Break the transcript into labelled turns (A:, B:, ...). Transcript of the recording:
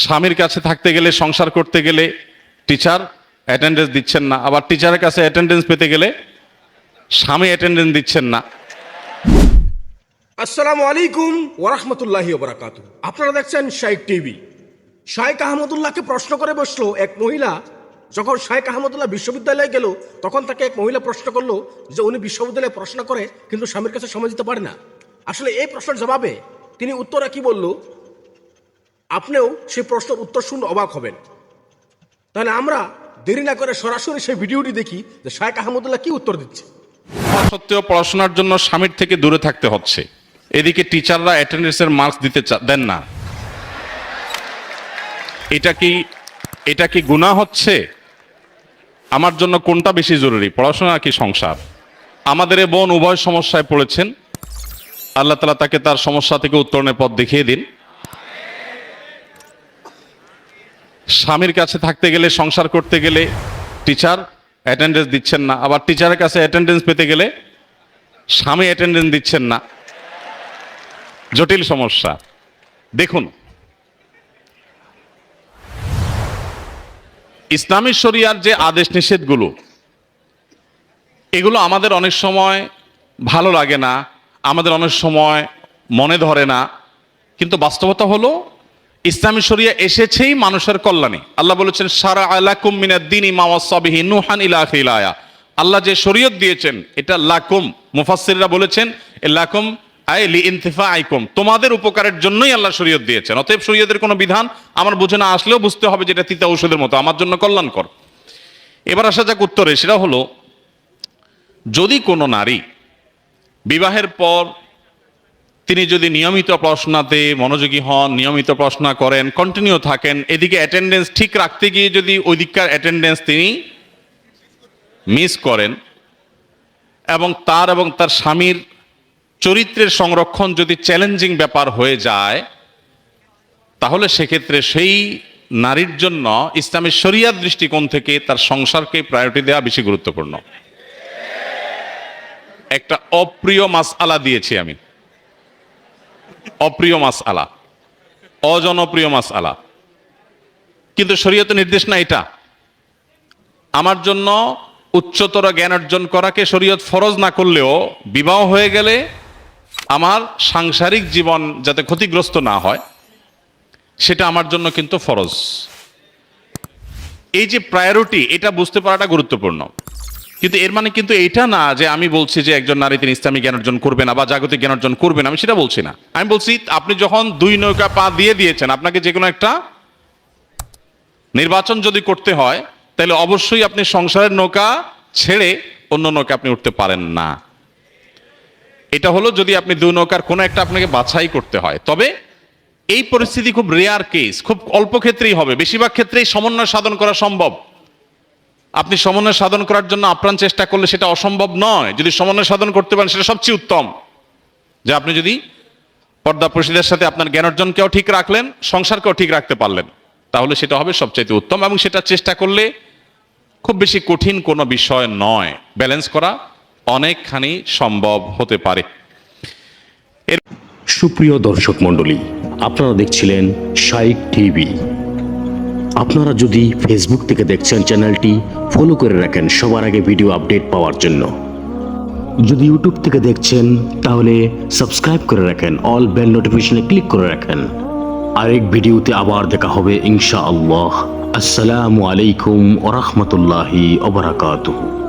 A: স্বামীর কাছে থাকতে গেলে, সংসার করতে গেলে টিচার অ্যাটেন্ডেন্স দিচ্ছেন না। আবার টিচারের কাছে অ্যাটেন্ডেন্স পেতে গেলে স্বামী অ্যাটেন্ডেন্স দিচ্ছেন না।
B: আসসালামু আলাইকুম ওরহমতুল্লাহি ওবরাকাত আপনারা দেখছেন শাইক টিভি। শাইক আহমদুল্লাহকে প্রশ্ন করে বসল এক মহিলা। যখন শাইক আহমদুল্লাহ বিশ্ববিদ্যালয়ে গেল, তখন তাকে এক মহিলা প্রশ্ন করল যে উনি বিশ্ববিদ্যালয়ে প্রশ্ন করে, কিন্তু স্বামীর কাছে সময় দিতে পারে না। আসলে এই প্রশ্নের জবাবে তিনি উত্তরে কি বলল? আপনিও সেই প্রশ্নের উত্তর শুনে অবাক হবেন। তাহলে আমরা দেরি না করে সরাসরি সেই ভিডিওটি দেখি যে শাইক আহমদুল্লাহ কি উত্তর দিচ্ছে।
A: সত্ত্বেও পড়াশোনার জন্য স্বামীর থেকে দূরে থাকতে হচ্ছে। এদিকে টিচাররা অ্যাটেন্ডেন্সের মার্কস দিতে দেন না। এটা কি এটা কি গুণা হচ্ছে? আমার জন্য কোনটা বেশি জরুরি? পড়াশোনা কি সংসার? আমাদের এ বোন উভয় সমস্যায় পড়েছেন। আল্লাহ তালা তাকে তার সমস্যা থেকে উত্তরণের পথ দেখিয়ে দিন। স্বামীর কাছে থাকতে গেলে, সংসার করতে গেলে টিচার অ্যাটেন্ডেন্স দিচ্ছেন না। আবার টিচারের কাছে অ্যাটেন্ডেন্স পেতে গেলে স্বামী অ্যাটেন্ডেন্স দিচ্ছেন না। জটিল সমস্যা। দেখুন, ইসলামী শরিয়ার যে আদেশ নিষেধগুলো, এগুলো আমাদের অনেক সময় ভালো লাগে না, আমাদের অনেক সময় মনে ধরে না, কিন্তু বাস্তবতা হলো ইসলামী শরিয়া এসেছেই মানুষের কল্যাণে। আল্লাহ বলেছেন, সারা আলাকুম মিনাদ্দিন ইমাওয়াসবিহি নুহান ইলা আখিলায়া আল্লাহ যে শরীয়ত দিয়েছেন, এটা লাকুম। মুফাসসিররা বলেছেন, এ লাকুম আই লি ইনতিফা আইকুম তোমাদের উপকারের জন্যই আল্লাহ শরীয়ত দিয়েছেন। অতএব শরীয়তের কোনো বিধান আমার বুঝে না আসলেও বুঝতে হবে যেটা তিতা ঔষধের মতো। আমার জন্য কল্যাণকর। এবার আসা যাক উত্তরে, সেটা হলো, যদি কোনো নারী বিবাহের পর তিনি যদি নিয়মিত পড়াশোনাতে মনোযোগী হন, নিয়মিত পড়াশোনা করেন কন্টিনিউ থাকেন, এদিকে অ্যাটেন্ডেন্স ঠিক রাখতে গিয়ে যদি ওই দিককার অ্যাটেন্ডেন্স তিনি মিস করেন, এবং তার এবং তার স্বামীর চরিত্রের সংরক্ষণ যদি চ্যালেঞ্জিং ব্যাপার হয়ে যায়, তাহলে সেক্ষেত্রে সেই নারীর জন্য ইসলামের শরিয়ার দৃষ্টিকোণ থেকে তার সংসারকে প্রায়োরিটি দেওয়া বেশি গুরুত্বপূর্ণ। একটা অপ্রিয় মাস আলা দিয়েছি আমি। অপ্রিয় মাস আলা অজনপ্রিয় মাস আলা কিন্তু শরীয়ত নির্দেশ না এটা। আমার জন্য উচ্চতর জ্ঞান অর্জন করাকে শরীয়ত ফরজ না করলেও বিবাহ হয়ে গেলে আমার সাংসারিক জীবন যাতে ক্ষতিগ্রস্ত না হয়, সেটা আমার জন্য কিন্তু ফরজ। এই যে প্রায়োরিটি এটা বুঝতে পারাটা গুরুত্বপূর্ণ। কিন্তু এর মানে কিন্তু এটা না যে আমি বলছি যে একজন নারী তিনি ইসলামী জ্ঞান অর্জন করবে না বা জাগতিক জ্ঞান অর্জন করবে না, আমি সেটা বলছি না। আমি বলছি আপনি যখন দুই নৌকা পা দিয়ে দিয়েছেন, আপনাকে যে কোনো একটা নির্বাচন যদি করতে হয়, তাহলে অবশ্যই আপনি সংসারের নৌকা ছেড়ে অন্য নৌকা আপনি উঠতে পারেন না। এটা হলো যদি আপনি দুই নৌকার কোনো একটা আপনাকে বাছাই করতে হয়। তবে এই পরিস্থিতি খুব রেয়ার কেস খুব অল্প ক্ষেত্রেই হবে। বেশিরভাগ ক্ষেত্রেই সমন্বয় সাধন করা সম্ভব। আপনি সমন্বয় সাধন করার জন্য আপ্রাণ চেষ্টা করলে সেটা অসম্ভব নয়। যদি সমন্বয় সাধন করতে পারেন, সেটা সবচেয়ে উত্তম। যে আপনি যদি পর্দা প্রসিদের সাথে আপনার জ্ঞান অর্জনকেও ঠিক রাখলেন, সংসারকেও ঠিক রাখতে পারলেন, তাহলে সেটা হবে সবচাইতে উত্তম এবং সেটা চেষ্টা করলে খুব বেশি কঠিন কোনো বিষয় নয়। ব্যালেন্স করা অনেকখানি সম্ভব হতে পারে।
C: সুপ্রিয় দর্শক মণ্ডলী, আপনারা দেখছিলেন শাইক টিভি। আপনারা যদি ফেসবুক থেকে দেখছেন চ্যানেলটি ফলো করে রাখেন সবার আগে ভিডিও আপডেট পাওয়ার জন্য। যদি ইউটিউব থেকে দেখছেন, তাহলে সাবস্ক্রাইব করে রাখেন অল বেল নোটিফিকেশনে ক্লিক করে রাখেন। আরেক ভিডিওতে আবার দেখা হবে ইনশাআল্লাহ। আসসালামু আলাইকুম ওরহমতুল্লাহি ওবরাকাতুহু